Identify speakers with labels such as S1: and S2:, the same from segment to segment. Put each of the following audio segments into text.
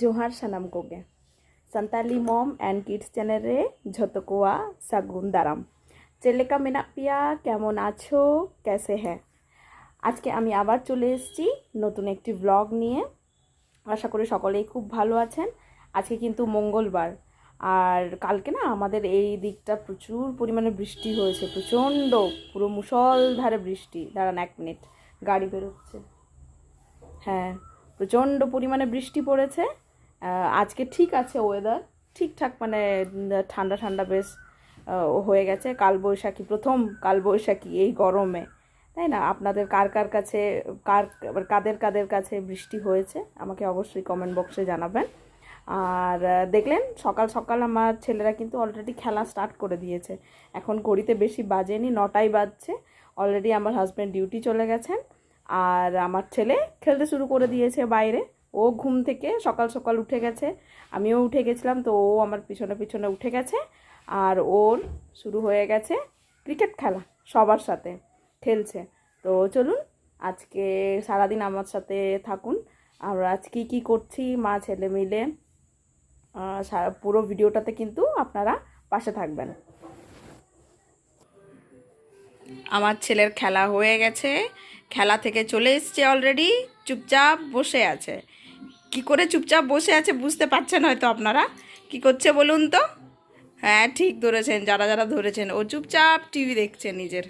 S1: জোহার ᱥᱟᱱᱟᱢ ᱠᱚᱜᱮ Santali mom and kids channel ᱨᱮ ᱡᱷᱚᱛᱚ ᱠᱚᱣᱟ ᱥᱟᱹᱜᱩᱱ ᱫᱟᱨᱟᱢ ᱪᱮᱫ ᱞᱮᱠᱟ ᱢᱮᱱᱟᱜ কেমন আছো? ক্যাসে হ্যাঁ। আজকে আমি আবার চলে এসেছি নতুন একটি ব্লগ নিয়ে। আশা করি সকলেই খুব ভালো আছেন। আজকে কিন্তু মঙ্গলবার। আর কালকে না আমাদের এই দিকটা প্রচুর পরিমাণে বৃষ্টি হয়েছে, প্রচণ্ড, পুরো মুসলধারে বৃষ্টি। দাঁড়ান এক মিনিট, গাড়ি বেরোচ্ছে। হ্যাঁ প্রচণ্ড পরিমাণে বৃষ্টি পড়েছে। আজকে ঠিক আছে ওয়েদার ঠিকঠাক মানে ঠান্ডা ঠান্ডা বেশ হয়ে গেছে। কালবৈশাখী, প্রথম কালবৈশাখী এই গরমে। তাই না? আপনাদের কার কার কাছে, কার কাদের কাদের কাছে বৃষ্টি হয়েছে, আমাকে অবশ্যই কমেন্ট বক্সে জানাবেন। আর দেখলেন, সকাল সকাল আমার ছেলেরা কিন্তু অলরেডি খেলা স্টার্ট করে দিয়েছে। এখন ঘড়িতে বেশি বাজেনি, নটাই বাজছে। অলরেডি আমার হাজব্যান্ড ডিউটি চলে গেছেন। আর আমার ছেলে খেলতে শুরু করে দিয়েছে বাইরে। ও ঘুম থেকে সকাল সকাল উঠে গেছে। আমিও উঠে গেছিলাম, তো ও আমার পিছনে পিছনে উঠে গেছে আর ওর শুরু হয়ে গেছে ক্রিকেট খেলা সবার সাথে, খেলছে। তো চলুন, আজকে সারাদিন আমার সাথে থাকুন। আমরা আজ কী করছি, মা, ছেলে মিলে পুরো ভিডিওটাতে কিন্তু আপনারা পাশে থাকবেন। আমার ছেলের খেলা হয়ে গেছে, খেলা থেকে চলে এসছে অলরেডি, চুপচাপ বসে আছে। কি করে চুপচাপ বসে আছে বুঝতে পারছেন হয়তো আপনারা কি করছে বলুন তো হ্যাঁ ঠিক ধরেছেন যারা যারা ধরেছেন ও চুপচাপ টিভি দেখছে নিজের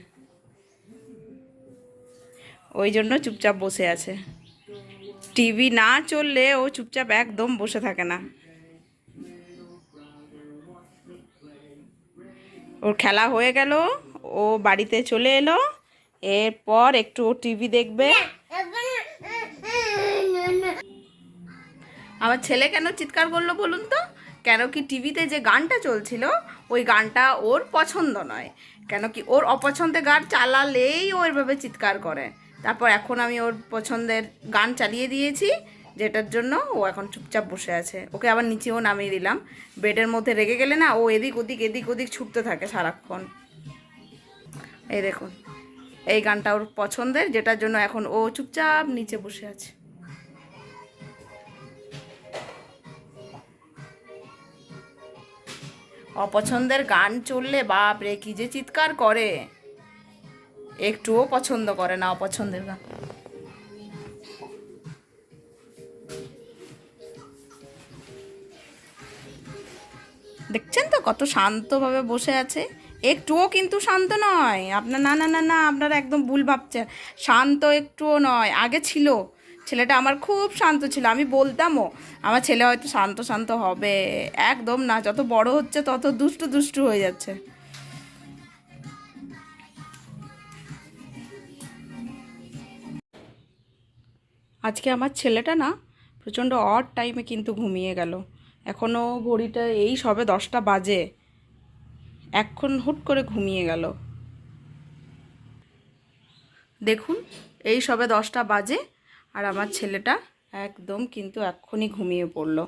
S1: ওই জন্য চুপচাপ বসে আছে টিভি না চললে ও চুপচাপ একদম বসে থাকে না ওর খেলা হয়ে গেল ও বাড়িতে চলে এলো এরপর একটু টিভি দেখবে আমার ছেলে কেন চিৎকার করল বলুন তো? কেন কি টিভিতে যে গানটা চলছিল, ওই গানটা ওর পছন্দ নয়। কেন কি ওর অপছন্দের গান চালালেই ও এভাবে চিৎকার করে। তারপর এখন আমি ওর পছন্দের গান চালিয়ে দিয়েছি, যেটার জন্য ও এখন চুপচাপ বসে আছে। ওকে আবার নিচেও নামিয়ে দিলাম। বেডের মধ্যে রেগে গেলে না, ও এদিক ওদিক এদিক ওদিক ছুটতে থাকে সারাক্ষণ। এই দেখুন, এই গানটা ওর পছন্দের, যেটার জন্য এখন ও চুপচাপ নিচে বসে আছে। অপছন্দের গান চললে বাপ রে, কি যে চিৎকার করে। একটুও পছন্দ করে না অপছন্দের গান। দেখছেন তো কত শান্তভাবে বসে আছে? একটুও কিন্তু শান্ত নয়। আপনার, না না না না, আপনারা একদম ভুল ভাবছেন। শান্ত একটুও নয়, আগে ছিল। ছেলেটা আমার খুব শান্ত ছিল, আমি বলতামও, আমার ছেলে হয়তো শান্ত শান্ত হবে। একদম না, যত বড় হচ্ছে তত দুষ্টু দুষ্টু হয়ে যাচ্ছে। আজকে আমার ছেলেটা না প্রচণ্ড অড টাইমে কিন্তু ঘুমিয়ে গেল। এখনও ঘড়িটা এই সবে দশটা বাজে। এখন হুট করে ঘুমিয়ে গেল। দেখুন, এই সবে দশটা বাজে। আর আমার ছেলেটা একদম কিন্তু এক্ষুনি ঘুমিয়ে পড়ল।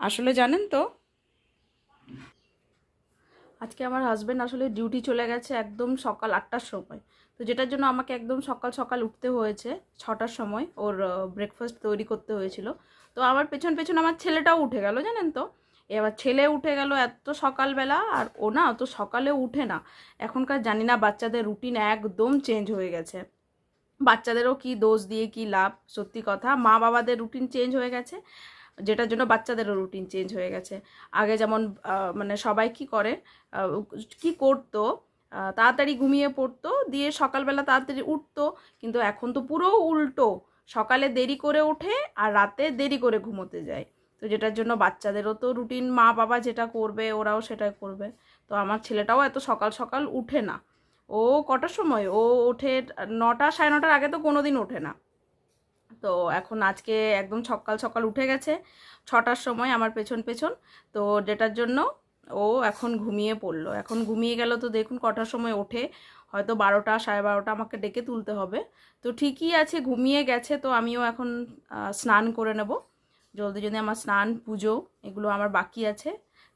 S1: আসলে জানেন তো, আজকে আমার হাজব্যান্ড আসলে ডিউটি চলে গেছে একদম সকাল আটটার সময়। তো যেটার জন্য আমাকে একদম সকাল সকাল উঠতে হয়েছে, ছটার সময় ওর ব্রেকফাস্ট তৈরি করতে হয়েছিল। তো আমার পেছন পেছন আমার ছেলেটাও উঠে গেল, জানেন তো। এবার ছেলে উঠে গেল এত সকালবেলা আর ও না অত সকালে উঠে না। এখনকার জানি না বাচ্চাদের রুটিন একদম চেঞ্জ হয়ে গেছে। বাচ্চাদেরও কি দোষ দিয়ে কি লাভ? সত্যি কথা মা বাবাদের রুটিন চেঞ্জ হয়ে গেছে। যেটার জন্য বাচ্চাদেরও রুটিন চেঞ্জ হয়ে গেছে। আগে যেমন মানে সবাই কি করে কি করতো তাড়াতাড়ি ঘুমিয়ে পড়তো, দিয়ে সকালবেলা তাড়াতাড়ি উঠতো, কিন্তু এখন তো পুরো উল্টো। সকালে দেরি করে ওঠে আর রাতে দেরি করে ঘুমোতে যায়। তো যেটার জন্য বাচ্চাদেরও তো রুটিন মা বাবা যেটা করবে, ওরাও সেটাই করবে। তো আমার ছেলেটাও এত সকাল সকাল উঠে না। ও কটার সময়? ও ওঠে নটা, সাড়ে নটার আগে তো কোনো দিন ওঠে না। তো এখন আজকে একদম সকাল সকাল উঠে গেছে, ছটার সময় আমার পেছন পেছন। তো যেটার জন্য ও এখন ঘুমিয়ে পড়ল। এখন ঘুমিয়ে গেল তো দেখুন কটার সময় ওঠে। হয়তো বারোটা, সাড়ে বারোটা আমাকে ডেকে তুলতে হবে। তো ঠিকই আছে, ঘুমিয়ে গেছে তো আমিও এখন স্নান করে নেব। জলদি জলদি আমার স্নান, পুজো এগুলো আমার বাকি আছে।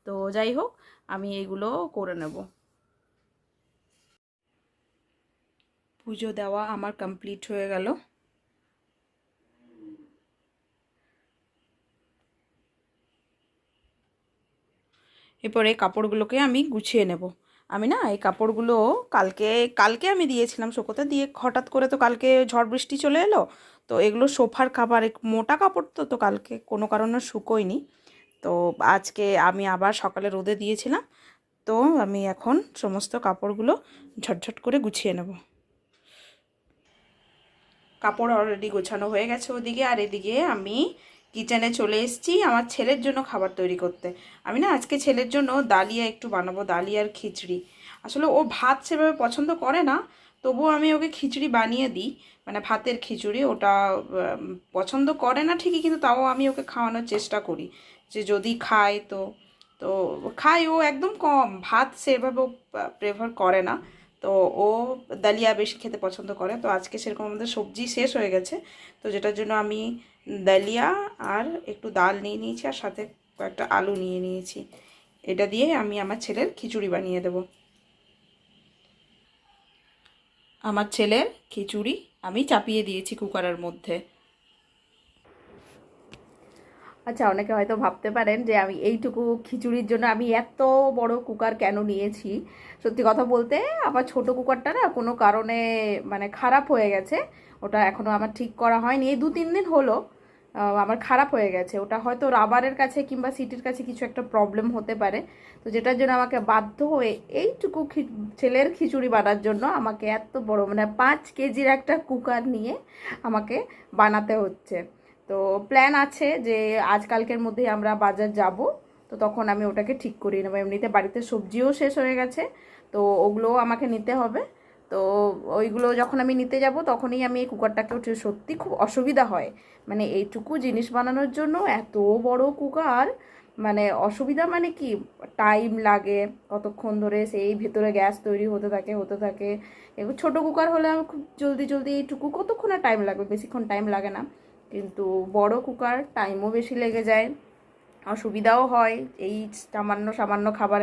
S1: তো যাই হোক, আমি এইগুলো করে নেব। পুজো দেওয়া আমার কমপ্লিট হয়ে গেল। এরপর এই কাপড়গুলোকে আমি গুছিয়ে নেব। আমি না, এই কাপড়গুলো কালকে কালকে আমি দিয়েছিলাম শোকোতে, দিয়ে হঠাৎ করে তো কালকে ঝড় বৃষ্টি চলে এলো, তো এগুলো সোফার খাবার মোটা কাপড় তো তো কালকে কোনো কারণে শুকোয়নি। তো আজকে আমি আবার সকালে রোদে দিয়েছিলাম, তো আমি এখন সমস্ত কাপড়গুলো ঝটঝট করে গুছিয়ে নেব। কাপড় অলরেডি গোছানো হয়ে গেছে ওদিকে, আর এদিকে আমি কিচেনে চলে এসেছি আমার ছেলের জন্য খাবার তৈরি করতে। আমি না আজকে ছেলের জন্য ডালিয়া একটু বানাবো ডালিয়ার খিচড়ি। আসলে ও ভাত সেভাবে পছন্দ করে না, তবুও আমি ওকে খিচুড়ি বানিয়ে দিই মানে ভাতের খিচুড়ি, ওটা পছন্দ করে না ঠিকই, কিন্তু তাও আমি ওকে খাওয়ানোর চেষ্টা করি। যে যদি খায় তো তো খায় ও একদম কম, ভাত সেভাবে প্রেফার করে না। তো ও দালিয়া বেশি খেতে পছন্দ করে। তো আজকে সেরকম আমাদের সবজি শেষ হয়ে গেছে। তো যেটার জন্য আমি দালিয়া আর একটু ডাল নিয়ে নিয়েছি আর সাথে কয়েকটা আলু নিয়ে নিয়েছি। এটা দিয়ে আমি আমার ছেলের খিচুড়ি বানিয়ে দেব। আমার ছেলের খিচুড়ি আমি চাপিয়ে দিয়েছি কুকারের মধ্যে। আচ্ছা অনেকে হয়তো ভাবতে পারেন যে আমি এইটুকু খিচুড়ির জন্য আমি এত বড় কুকার কেন নিয়েছি? সত্যি কথা বলতে, আমার ছোট কুকারটা না কোনো কারণে মানে খারাপ হয়ে গেছে। ওটা এখনও আমার ঠিক করা হয়নি। এই দু তিন দিন হলো আমার খারাপ হয়ে গেছে। ওটা হয়তো রাবারের কাছে কিংবা সিটির কাছে কিছু একটা প্রবলেম হতে পারে। তো যেটার জন্য আমাকে বাধ্য হয়ে এইটুকু ছেলের খিচুড়ি বানার জন্য আমাকে এত বড় মানে পাঁচ কেজির একটা কুকার নিয়ে আমাকে বানাতে হচ্ছে। তো প্ল্যান আছে যে আজকালকের মধ্যেই আমরা বাজার যাব। তো তখন আমি ওটাকে ঠিক করিয়ে নেব। এমনিতে বাড়িতে সবজিও শেষ হয়ে গেছে, তো ওগুলোও আমাকে নিতে হবে। তো ওইগুলো যখন আমি নিতে যাব, তখনই আমি এই কুকারটাকে উঠে সত্যি খুব অসুবিধা হয়। মানে এইটুকু জিনিস বানানোর জন্য এত বড় কুকার মানে অসুবিধা মানে কি? টাইম লাগে, কতক্ষণ ধরে সেই ভেতরে গ্যাস তৈরি হতে থাকে হতে থাকে। এবার ছোটো কুকার হলে আমি খুব জলদি জলদি এইটুকু কতক্ষণ আর টাইম লাগবে? বেশিক্ষণ টাইম লাগে না। কিন্তু বড় কুকার টাইমও বেশি লেগে যায়, অসুবিধাও হয় এই সামান্য সামান্য খাবার।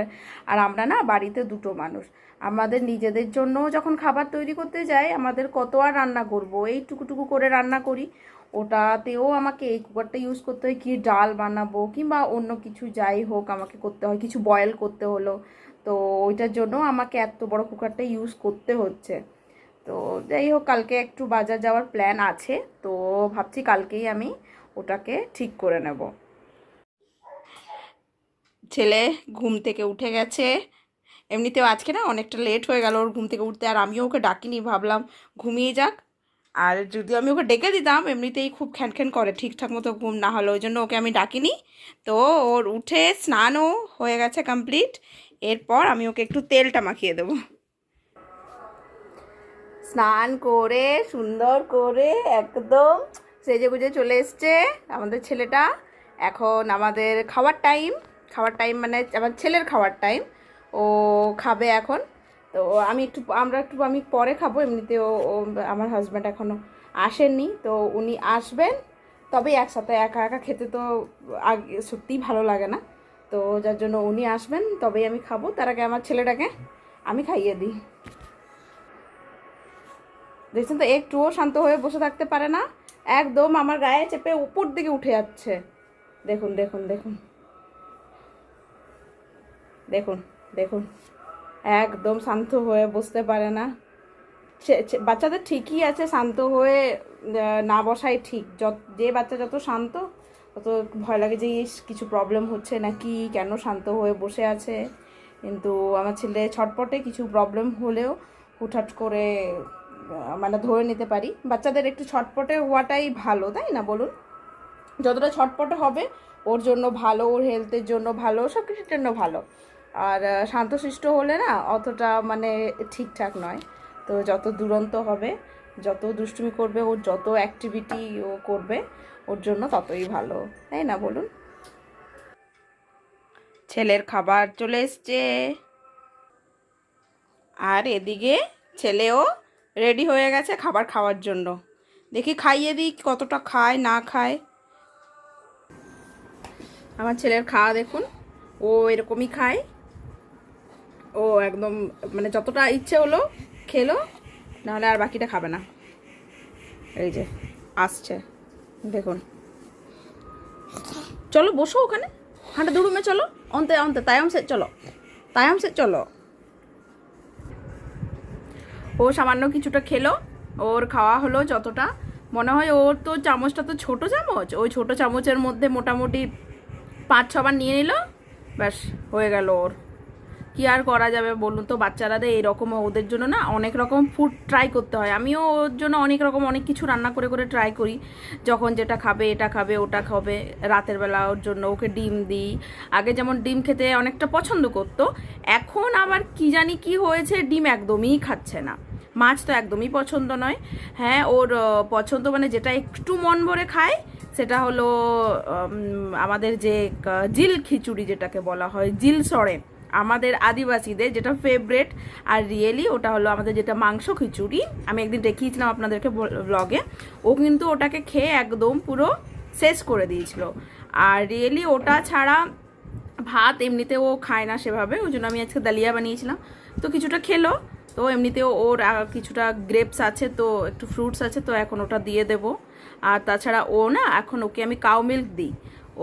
S1: আর আমরা না বাড়িতে দুটো মানুষ, আমাদের নিজেদের জন্য যখন খাবার তৈরি করতে যাই, আমাদের কত আর রান্না করব, এই টুকুটুকু করে রান্না করি। ওটাতেও আমাকে এই কুকারটা ইউজ করতে হয়, কি ডাল বানাবো কিংবা অন্য কিছু যাই হোক আমাকে করতে হয়, কিছু বয়েল করতে হলো। তো ওইটার জন্য আমাকে এত বড় কুকারটা ইউজ করতে হচ্ছে। তো যাই হোক কালকে একটু বাজার যাওয়ার প্ল্যান আছে, তো ভাবছি কালকেই আমি ওটাকে ঠিক করে নেব। ছেলে ঘুম থেকে উঠে গেছে। এমনিতেও আজকে না অনেকটা লেট হয়ে গেল ওর ঘুম থেকে উঠতে, আর আমিও ওকে ডাকিনি, ভাবলাম ঘুমিয়ে যাক। আর যদি আমি ওকে ডেকে দিতাম, এমনিতেই খুব খ্যান করে ঠিকঠাক মতো ঘুম না হলো, ওই জন্য ওকে আমি ডাকিনি। তো ওর উঠে স্নানও হয়ে গেছে কমপ্লিট এরপর আমি ওকে একটু তেলটা মাখিয়ে দেবো। স্নান করে, সুন্দর করে একদম সেজে গুজে চলে এসছে আমাদের ছেলেটা। এখন আমাদের খাওয়ার টাইম। খাওয়ার টাইম মানে আমার ছেলের খাওয়ার টাইম। ও খাবে এখন। তো আমি একটু, আমরা একটু, আমি পরে খাব। এমনিতে ও ও, আমার হাজব্যান্ড এখনও আসেননি। তো উনি আসবেন। তবেই একসাথে একা একা খেতে তো আগে, সত্যিই ভালো লাগে না। তো যার জন্য উনি আসবেন, তবেই আমি খাব। তার আগে আমার ছেলেটাকে আমি খাইয়ে দিই। দেখছেন তো, একটুও শান্ত হয়ে বসে থাকতে পারে না। একদম আমার গায়ে চেপে উপর দিকে উঠে যাচ্ছে। দেখুন দেখুন দেখুন। দেখুন দেখুন। একদম শান্ত হয়ে বসতে পারে না। বাচ্চাদের ঠিকই আছে শান্ত হয়ে না বসাই ঠিক। যত, যে বাচ্চা যত শান্ত, তত ভয় লাগে যে কিছু প্রবলেম হচ্ছে নাকি? কেন শান্ত হয়ে বসে আছে? কিন্তু আমার ছেলে ছটপটে কিছু প্রবলেম হলেও হুটহাট করে মানে ধরে নিতে পারি। বাচ্চাদের একটু ছটপটে হওয়াটাই ভালো, তাই না বলুন? যতটা ছটপটে হবে, ওর জন্য ভালো, ওর হেলথের জন্য ভালো সব কিছুর জন্য ভালো। আর শান্তশিষ্ট হলে না, অতটা মানে ঠিকঠাক নয়। তো যত দুরন্ত হবে, যত দুষ্টুমি করবে, ওর যত অ্যাক্টিভিটি ও করবে, ওর জন্য ততই ভালো। তাই না বলুন? ছেলের খাবার চলে এসছে। আর এদিকে ছেলেও রেডি হয়ে গেছে খাবার খাওয়ার জন্য। দেখি খাইয়ে দিই কতটা খায়, না খায়। আমার ছেলের খাওয়া দেখুন, ও এরকমই খায়। ও একদম মানে যতটা ইচ্ছে হলো খেলো, নাহলে আর বাকিটা খাবে না। এই যে, আসছে, দেখুন। চলো বসো ওখানে, হাঁটা দু রুমে চলো, অন্তে অন্তে, তায়ম সে, চলো, তায়ম সে, চলো। ও সামান্য কিছুটা খেলো। ওর খাওয়া হলো যতটা। মনে হয় ওর তো চামচটা তো ছোট চামচ। ওই ছোট চামচের মধ্যে মোটামুটি পাঁচ, ছবার নিয়ে নিল। ব্যাস, হয়ে গেল ওর। কি আর করা যাবে বলুন তো? বাচ্চারাদের এরকম ওদের জন্য না অনেক রকম ফুড ট্রাই করতে হয়। আমিও ওর জন্য অনেক রকম অনেক কিছু রান্না করে করে ট্রাই করি। যখন যেটা খাবে, এটা খাবে, ওটা খাবে। রাতের বেলা ওর জন্য ওকে ডিম দিই। আগে যেমন ডিম খেতে অনেকটা পছন্দ করতো, এখন আবার কি জানি কি হয়েছে, ডিম একদমই খাচ্ছে না। মাছ তো একদমই পছন্দ নয়। হ্যাঁ ওর পছন্দ মানে যেটা একটু মন ভরে খায়, সেটা হলো আমাদের যে জিল খিচুড়ি যেটাকে বলা হয়, জিল সরে আমাদের আদিবাসীদের যেটা ফেভারেট আর রিয়েলি ওটা হলো আমাদের যেটা মাংস খিচুড়ি। আমি একদিন দেখিয়েছিলাম আপনাদেরকে ব্লগে ও কিন্তু ওটাকে খেয়ে একদম পুরো শেষ করে দিয়েছিল। আর রিয়েলি ওটা ছাড়া ভাত এমনিতে ও খায় না সেভাবে, ওই জন্য আমি আজকে দালিয়া বানিয়েছিলাম। তো কিছুটা খেলো তো এমনিতেও ওর কিছুটা গ্রেপস আছে, তো একটু ফ্রুটস আছে, তো এখন ওটা দিয়ে দেব। আর তাছাড়া ও না, এখন ওকে আমি কাউ মিল্ক দিই।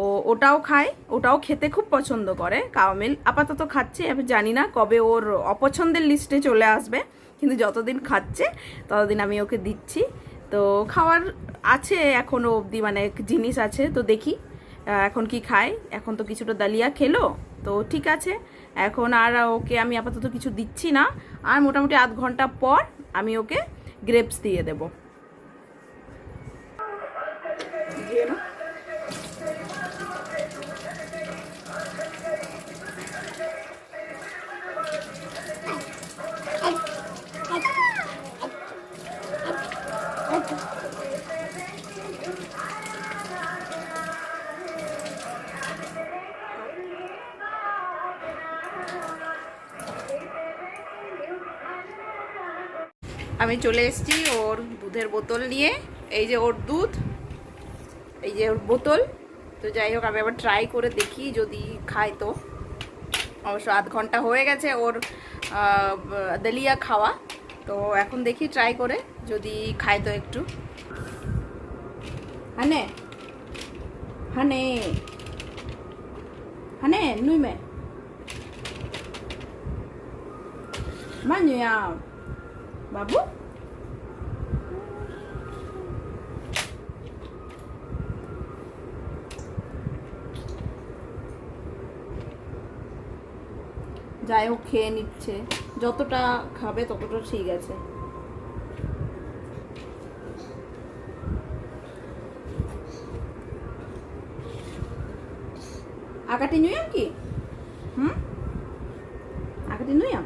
S1: ও, ওটাও খায়, ওটাও খেতে খুব পছন্দ করে কাউ মিল্ক আপাতত খাচ্ছে, আমি জানি না কবে ওর অপছন্দের লিস্টে চলে আসবে, কিন্তু যতদিন খাচ্ছে, ততদিন আমি ওকে দিচ্ছি। তো খাওয়ার আছে এখনও অবধি মানে জিনিস আছে, তো দেখি এখন কি খায়। এখন তো কিছুটা দালিয়া খেলো, তো ঠিক আছে। এখন আর ওকে আমি আপাতত কিছু দিচ্ছি না। আর মোটামুটি আধ ঘণ্টা পর আমি ওকে গ্রেপস দিয়ে দেব। চলে এসেছি ওর দুধের বোতল নিয়ে। এই যে ওর দুধ, এই যে ওর বোতল। তো যাই হোক, আমি আবার ট্রাই করে দেখি যদি খায় তো। অবশ্য আধ ঘণ্টা হয়ে গেছে ওর দলিয়া খাওয়া। তো এখন দেখি ট্রাই করে, যদি খায় তো একটু। হানে হানে হানে, নুই মে। মানুয়া, বাবু। যাই হোক খেয়ে নিচ্ছে। যতটা খাবে ততটা ঠিক আছে। আকাটি নুয়াম কি হুম আকাটি নুয়াম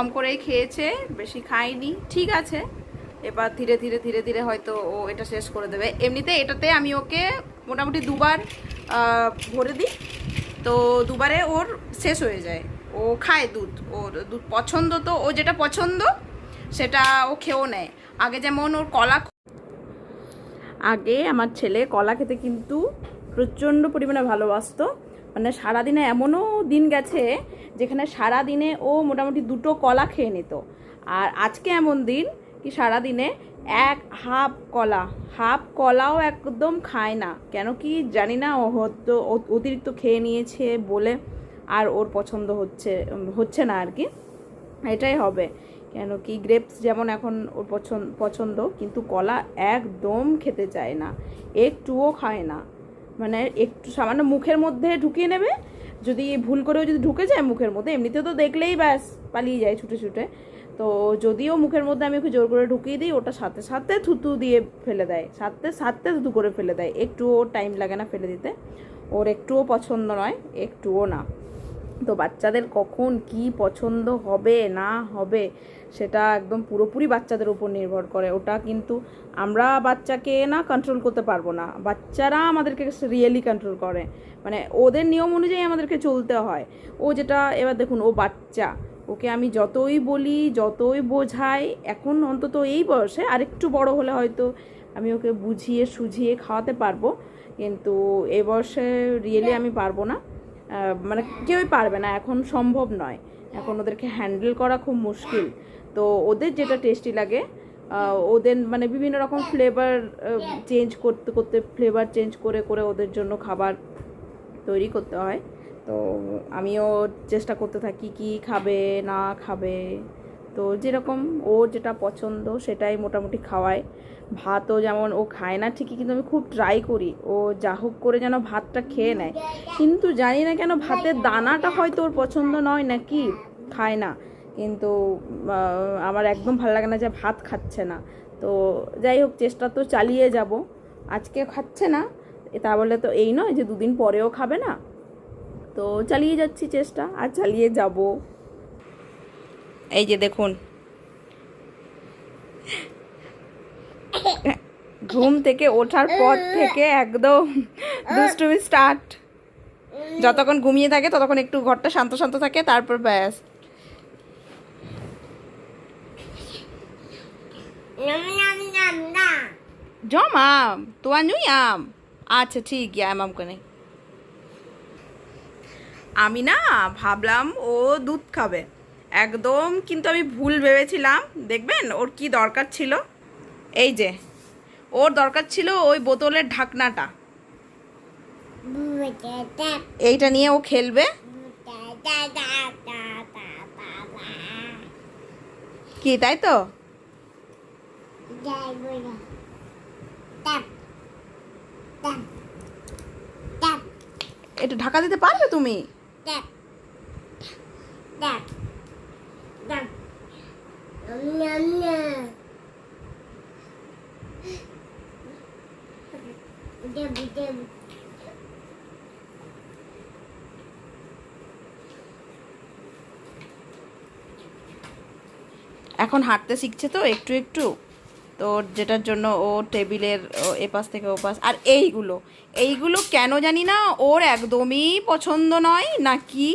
S1: কম করেই খেয়েছে, বেশি খায়নি। ঠিক আছে। এবার ধীরে ধীরে ধীরে ধীরে হয়তো ও এটা শেষ করে দেবে। এমনিতে এটাতে আমি ওকে মোটামুটি দুবার ভরে দিই। তো দুবারে ওর শেষ হয়ে যায়। ও খায় দুধ। ওর দুধ পছন্দ তো, ও যেটা পছন্দ, সেটা ও খেয়েও নেয়। আগে যেমন ওর কলা আগে আমার ছেলে কলা খেতে কিন্তু প্রচণ্ড পরিমাণে ভালোবাসতো। মানে সারাদিনে এমনও দিন গেছে যেখানে সারাদিনে ও মোটামুটি দুটো কলা খেয়ে নিত। আর আজকে এমন দিন কি সারাদিনে এক হাফ কলা, হাফ কলাও একদম খায় না। কেন কি জানি না, ও হয়তো অ- অতিরিক্ত খেয়ে নিয়েছে বলে আর ওর পছন্দ হচ্ছে হচ্ছে না আর কি। এটাই হবে। কেন কি গ্রেপস যেমন এখন ওর পছন্দ পছন্দ, কিন্তু কলা একদম খেতে চায় না। একটুও খায় না। মানে একটু সামান্য মুখের মধ্যে ঢুকিয়ে নেবে। যদি ভুল করেও যদি ঢুকে যায় মুখের মধ্যে এমনিতে তো দেখলেই ব্যাস পালিয়ে যায় ছুটে ছুটে। তো যদিও মুখের মধ্যে আমি ওকে জোর করে ঢুকিয়ে দিই, ওটা সাথে সাথে থুতু দিয়ে ফেলে দেয়। সাথে সাথে থুতু করে ফেলে দেয়। একটুও টাইম লাগে না ফেলে দিতে। ওর একটুও পছন্দ নয়, একটুও না। তো বাচ্চাদের কখন কি পছন্দ হবে, না হবে, সেটা একদম পুরোপুরি বাচ্চাদের উপর নির্ভর করে। ওটা কিন্তু আমরা বাচ্চাকে, না কন্ট্রোল করতে পারব না। বাচ্চারা আমাদেরকে রিয়েলি কন্ট্রোল করে। মানে ওদের নিয়ম অনুযায়ী আমাদেরকে চলতে হয়। ও যেটা, এবার দেখুন, ও বাচ্চা। ওকে আমি যতই বলি, যতই বোঝাই, এখন অন্তত এই বয়সে আরেকটু বড় হলে হয়তো আমি ওকে বুঝিয়ে, সুঝিয়ে খাওয়াতে পারব। কিন্তু এ বয়সে রিয়েলি আমি পারব না। মানে কেউই পারবে না, এখন সম্ভব নয়। এখন ওদেরকে হ্যান্ডেল করা খুব মুশকিল। তো ওদের যেটা টেস্টি লাগে ওদের মানে বিভিন্ন রকম ফ্লেভার চেঞ্জ করতে করতে ফ্লেভার চেঞ্জ করে করে ওদের জন্য খাবার তৈরি করতে হয়। তো আমিও চেষ্টা করতে থাকি কি খাবে, না খাবে। তো যেরকম ওর যেটা পছন্দ সেটাই মোটামুটি খাওয়ায়। ভাতও যেমন ও খায় না ঠিকই, কিন্তু আমি খুব ট্রাই করি। ও যা হোক করে যেন ভাতটা খেয়ে নেয়। কিন্তু জানি না কেন ভাতের দানাটা হয়তো ওর পছন্দ নয় নাকি, খায় না। কিন্তু আমার একদম ভালো লাগে না যে ভাত খাচ্ছে না। তো যাই হোক, চেষ্টা তো চালিয়ে যাব। আজকে খাচ্ছে না তা বলে তো এই নয় যে দুদিন পরেও খাবে না। তো চালিয়ে যাচ্ছি চেষ্টা, আর চালিয়ে যাব। এই যে দেখুন। ঘুম থেকে ওঠার পর থেকে একদম দুষ্টুমি স্টার্ট যতক্ষণ ঘুমিয়ে থাকে ততক্ষণ একটু ঘরটা শান্ত শান্ত থাকে তারপর ব্যাস. জম আম তো আনুই আম। আচ্ছা ঠিক আম আম করে আমি না ভাবলাম ও দুধ খাবে। একদম, কিন্তু আমি ভুল ভেবেছিলাম দেখবেন, ওর কি দরকার ছিল এই যে, ওর দরকার ছিল ওই বোতলের ঢাকনাটা এইটা নিয়ে ও খেলবে. কি, তাই তো. এটা ঢাকা দিতে পারবে তুমি. এখন হাঁটতে শিখছে তো একটু একটু। তো যেটার জন্য ও টেবিলের ও এপাশ থেকে ওপাশ। আর এইগুলো এইগুলো কেন জানি না ওর একদমই পছন্দ নয় নাকি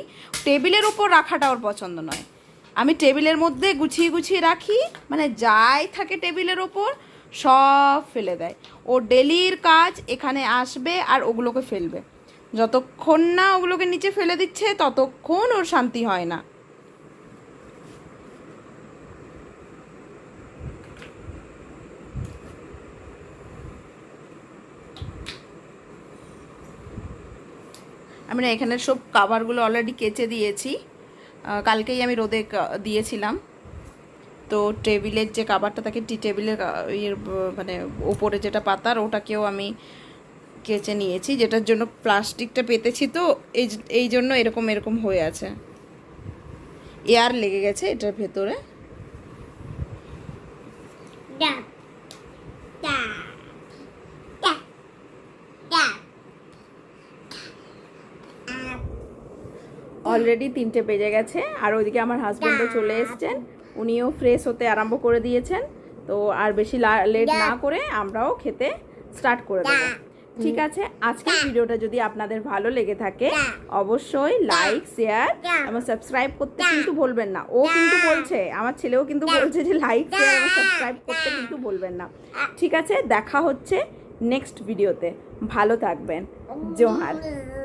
S1: টেবিলের ওপর রাখাটা ওর পছন্দ নয়। আমি টেবিলের মধ্যে গুছিয়ে গুছিয়ে রাখি মানে যাই থাকে টেবিলের ওপর, সব ফেলে দেয়। ও ডেলির কাজ এখানে আসবে আর ওগুলোকে ফেলবে। যতক্ষণ না ওগুলোকে নিচে ফেলে দিচ্ছে, ততক্ষণ ওর শান্তি হয় না। আমি না এখানে সব কাভারগুলো অলরেডি কেচে দিয়েছি। কালকেই আমি রোদে দিয়েছিলাম। তো টেবিলের যে কাভারটা থাকে, টি টেবিলের মানে ওপরে যেটা পাতার, ওটাকেও আমি কেচে নিয়েছি, যেটার জন্য প্লাস্টিকটা পেতেছি তো, এই এই জন্য এরকম এরকম হয়ে আছে। এয়ার লেগে গেছে এটার ভেতরে।
S2: Da.
S1: অলরেডি তিনটে বেজে গেছে। আর ওইদিকে আমার হাজব্যান্ডও চলে এসেছেন। উনিও ফ্রেশ হতে আরম্ভ করে দিয়েছেন। তো আর বেশি লেট না করে আমরাও খেতে স্টার্ট করে দেবো। ঠিক আছে? আজকের ভিডিওটা যদি আপনাদের ভালো লেগে থাকে অবশ্যই লাইক শেয়ার এবং সাবস্ক্রাইব করতে কিন্তু ভুলবেন না। ও কিন্তু বলছে আমার ছেলেও কিন্তু বলছে যে লাইক শেয়ার এবং সাবস্ক্রাইব করতে কিন্তু ভুলবেন না। ঠিক আছে? দেখা হচ্ছে নেক্সট ভিডিওতে ভালো থাকবেন। জোহার।
S2: Mm.